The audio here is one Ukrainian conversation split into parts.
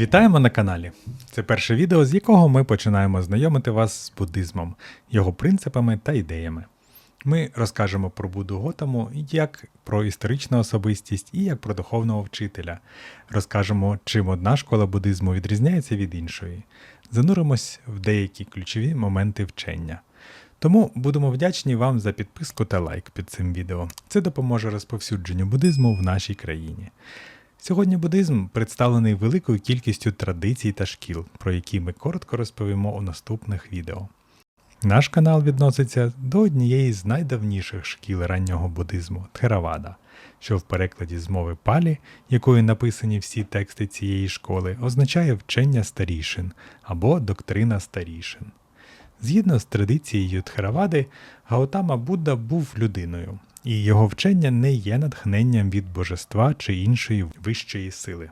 Вітаємо на каналі! Це перше відео, з якого ми починаємо знайомити вас з буддизмом, його принципами та ідеями. Ми розкажемо про Будду Готаму як про історичну особистість і як про духовного вчителя. Розкажемо, чим одна школа буддизму відрізняється від іншої. Зануримось в деякі ключові моменти вчення. Тому будемо вдячні вам за підписку та лайк під цим відео. Це допоможе розповсюдженню буддизму в нашій країні. Сьогодні буддизм представлений великою кількістю традицій та шкіл, про які ми коротко розповімо у наступних відео. Наш канал відноситься до однієї з найдавніших шкіл раннього буддизму Тхеравада, що в перекладі з мови палі, якою написані всі тексти цієї школи, означає вчення старішин або доктрина старішин. Згідно з традицією Тхеравади, Гаутама Будда був людиною, і його вчення не є натхненням від божества чи іншої вищої сили.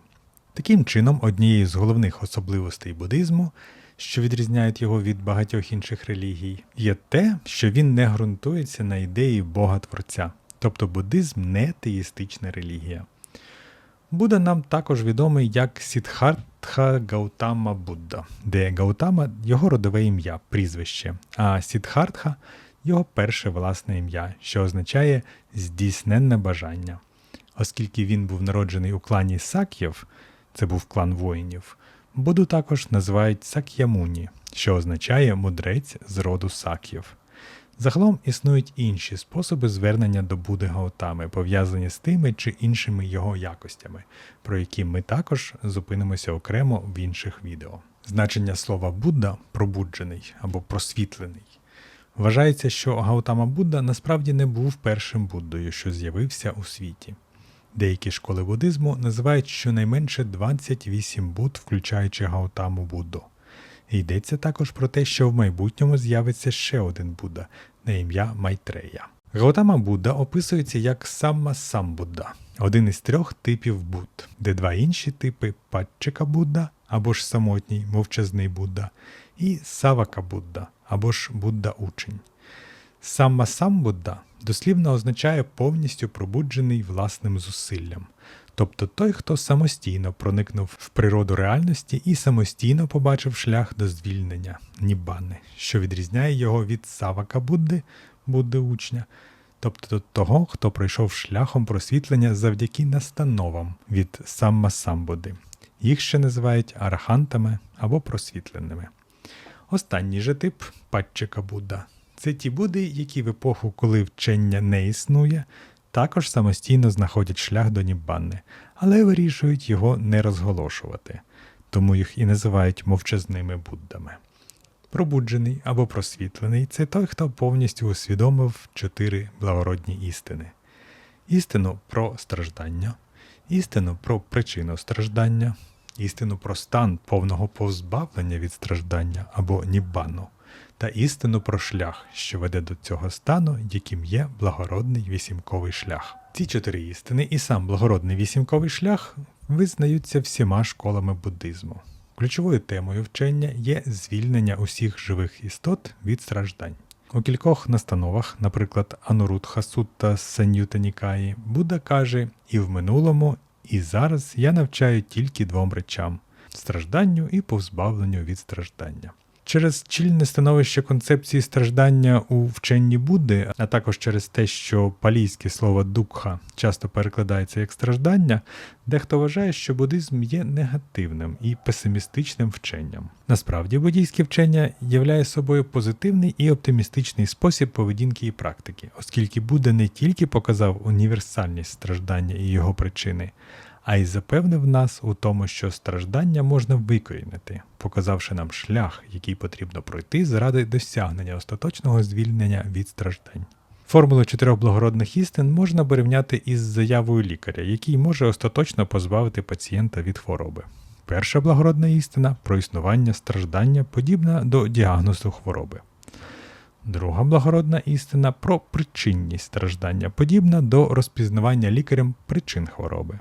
Таким чином, однією з головних особливостей буддизму, що відрізняють його від багатьох інших релігій, є те, що він не ґрунтується на ідеї Бога Творця, тобто буддизм не теїстична релігія. Будда нам також відомий як Сідхартха Гаутама Будда, де Гаутама його родове ім'я, прізвище, а Сідхартха його перше власне ім'я, що означає здійсненне бажання. Оскільки він був народжений у клані Сак'єв, це був клан воїнів, Будду також називають Сак'ямуні, що означає мудрець з роду Сак'єв. Загалом існують інші способи звернення до Будди Гаутами, пов'язані з тими чи іншими його якостями, про які ми також зупинимося окремо в інших відео. Значення слова Будда пробуджений або просвітлений. Вважається, що Гаутама Будда насправді не був першим Буддою, що з'явився у світі. Деякі школи буддизму називають щонайменше 28 Будд, включаючи Гаутаму Будду. Йдеться також про те, що в майбутньому з'явиться ще один Будда на ім'я Майтрея. Гаутама Будда описується як Самма Самбудда, один із трьох типів Будд, де два інші типи Патчика Будда або ж самотній мовчазний Будда, і Савака Будда або ж Будда учень. Самма Самбудда дослівно означає повністю пробуджений власним зусиллям, тобто той, хто самостійно проникнув в природу реальності і самостійно побачив шлях до звільнення Ніббани, що відрізняє його від Савака Будди, Будди учня, тобто того, хто пройшов шляхом просвітлення завдяки настановам від Самма Самбуди. Їх ще називають арахантами або просвітленими. Останній же тип Патчика Будда це ті Будди, які в епоху, коли вчення не існує, також самостійно знаходять шлях до Ніббани, але вирішують його не розголошувати, тому їх і називають мовчазними Буддами. Пробуджений або просвітлений це той, хто повністю усвідомив чотири благородні істини: істину про страждання, істину про причину страждання, істину про стан повного позбавлення від страждання або ніббану, та істину про шлях, що веде до цього стану, яким є благородний вісімковий шлях. Ці чотири істини і сам благородний вісімковий шлях визнаються всіма школами буддизму. Ключовою темою вчення є звільнення усіх живих істот від страждань. У кількох настановах, наприклад, Анурудха Сутта Санюта Нікаї, Будда каже: і в минулому, і зараз я навчаю тільки двом речам стражданню і позбавленню від страждання. Через чільне становище концепції страждання у вченні Будди, а також через те, що палійське слово дукха часто перекладається як страждання, дехто вважає, що буддизм є негативним і песимістичним вченням. Насправді, буддійське вчення являє собою позитивний і оптимістичний спосіб поведінки і практики, оскільки Будда не тільки показав універсальність страждання і його причини а й запевнив нас у тому, що страждання можна викорінити, показавши нам шлях, який потрібно пройти заради досягнення остаточного звільнення від страждань. Формулу чотирьох благородних істин можна порівняти із заявою лікаря, який може остаточно позбавити пацієнта від хвороби. Перша благородна істина про існування страждання подібна до діагнозу хвороби. Друга благородна істина про причинність страждання подібна до розпізнавання лікарем причин хвороби.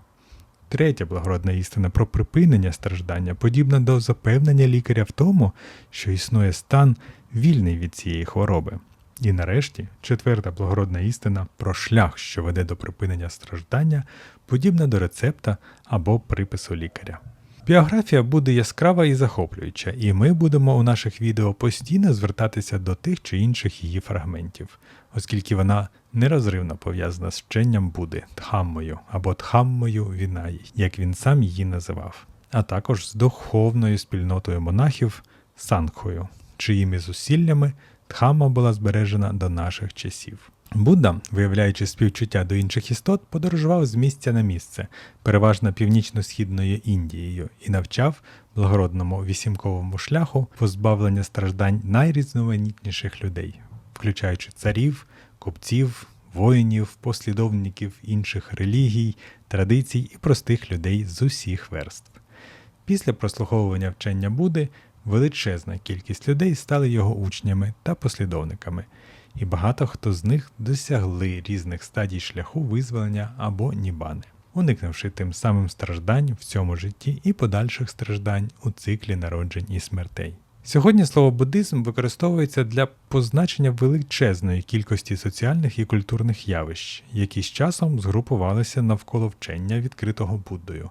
Третя благородна істина про припинення страждання подібна до запевнення лікаря в тому, що існує стан вільний від цієї хвороби. І нарешті четверта благородна істина про шлях, що веде до припинення страждання, подібна до рецепта або припису лікаря. Біографія буде яскрава і захоплююча, і ми будемо у наших відео постійно звертатися до тих чи інших її фрагментів, оскільки вона нерозривно пов'язана з вченням Буди, Дхаммою або Дхаммою Вінаї, як він сам її називав, а також з духовною спільнотою монахів Сангхою, чиїми зусиллями Дхамма була збережена до наших часів. Будда, виявляючи співчуття до інших істот, подорожував з місця на місце, переважно північно-східною Індією, і навчав благородному вісімковому шляху позбавлення страждань найрізноманітніших людей, включаючи царів, купців, воїнів, послідовників інших релігій, традицій і простих людей з усіх верств. Після прослуховування вчення Будди величезна кількість людей стали його учнями та послідовниками, і багато хто з них досягли різних стадій шляху визволення або нібани, уникнувши тим самим страждань в цьому житті і подальших страждань у циклі народжень і смертей. Сьогодні слово буддизм використовується для позначення величезної кількості соціальних і культурних явищ, які з часом згрупувалися навколо вчення відкритого Буддою.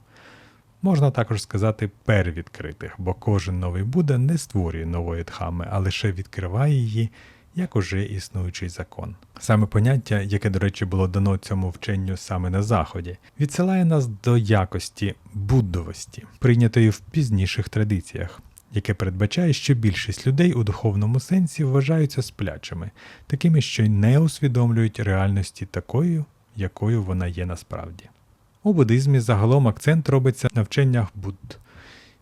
Можна також сказати перевідкритих, бо кожен новий Будда не створює нової дхами, а лише відкриває її як уже існуючий закон. Саме поняття, яке, до речі, було дано цьому вченню саме на Заході, відсилає нас до якості буддовості, прийнятої в пізніших традиціях, яке передбачає, що більшість людей у духовному сенсі вважаються сплячими, такими, що не усвідомлюють реальності такою, якою вона є насправді. У буддизмі загалом акцент робиться на вченнях Будд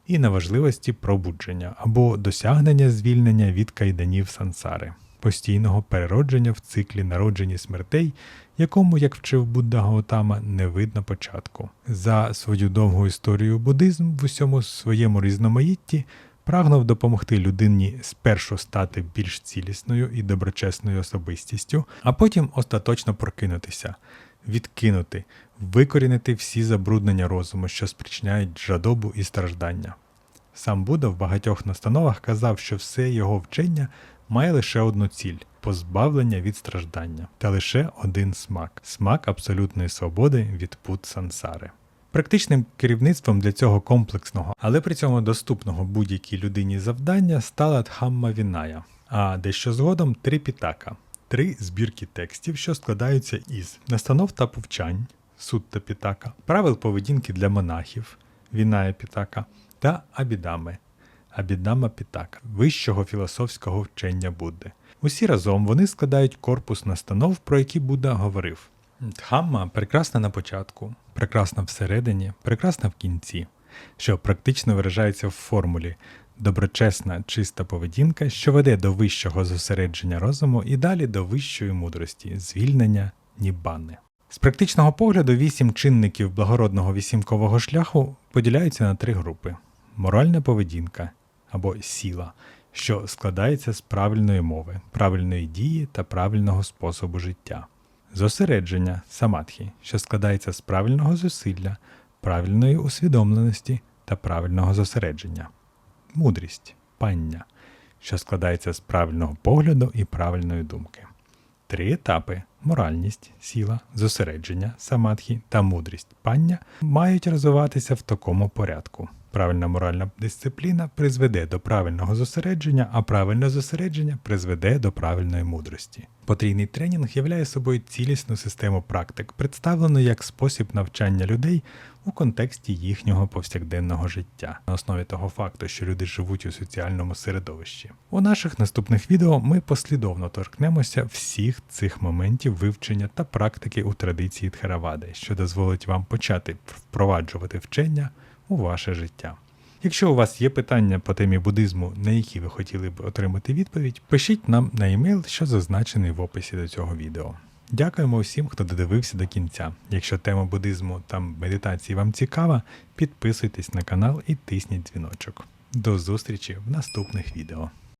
і на важливості пробудження або досягнення звільнення від кайданів сансари, постійного переродження в циклі народжень і смертей, якому, як вчив Будда Гаутама, не видно початку. За свою довгу історію буддизм в усьому своєму різноманітті прагнув допомогти людині спершу стати більш цілісною і доброчесною особистістю, а потім остаточно прокинутися, відкинути, викорінити всі забруднення розуму, що спричиняють жадобу і страждання. Сам Будда в багатьох настановах казав, що все його вчення має лише одну ціль позбавлення від страждання, та лише один смак смак абсолютної свободи від пут сансари. Практичним керівництвом для цього комплексного, але при цьому доступного будь-якій людині завдання стала Дхамма Віная, а дещо згодом три пітака, три збірки текстів, що складаються із настанов та повчань, сутта пітака, правил поведінки для монахів, Віная пітака та абідами, абідама пітака, вищого філософського вчення Будди. Усі разом вони складають корпус настанов, про які Будда говорив. Дхамма прекрасна на початку, прекрасна всередині, прекрасна в кінці, що практично виражається в формулі доброчесна, чиста поведінка, що веде до вищого зосередження розуму і далі до вищої мудрості, звільнення нібани. З практичного погляду вісім чинників благородного вісімкового шляху поділяються на три групи: моральна поведінка або сіла, що складається з правильної мови, правильної дії та правильного способу життя. Зосередження самадхі, що складається з правильного зусилля, правильної усвідомленості та правильного зосередження. Мудрість пання, що складається з правильного погляду і правильної думки. Три етапи моральність, сіла, зосередження, самадхі та мудрість пання мають розвиватися в такому порядку. Правильна моральна дисципліна призведе до правильного зосередження, а правильне зосередження призведе до правильної мудрості. Потрійний тренінг являє собою цілісну систему практик, представлену як спосіб навчання людей у контексті їхнього повсякденного життя, на основі того факту, що люди живуть у соціальному середовищі. У наших наступних відео ми послідовно торкнемося всіх цих моментів вивчення та практики у традиції Тхеравади, що дозволить вам почати впроваджувати вчення у ваше життя. Якщо у вас є питання по темі буддизму, на які ви хотіли б отримати відповідь, пишіть нам на емейл, що зазначений в описі до цього відео. Дякуємо всім, хто додивився до кінця. Якщо тема буддизму та медитації вам цікава, підписуйтесь на канал і тисніть дзвіночок. До зустрічі в наступних відео.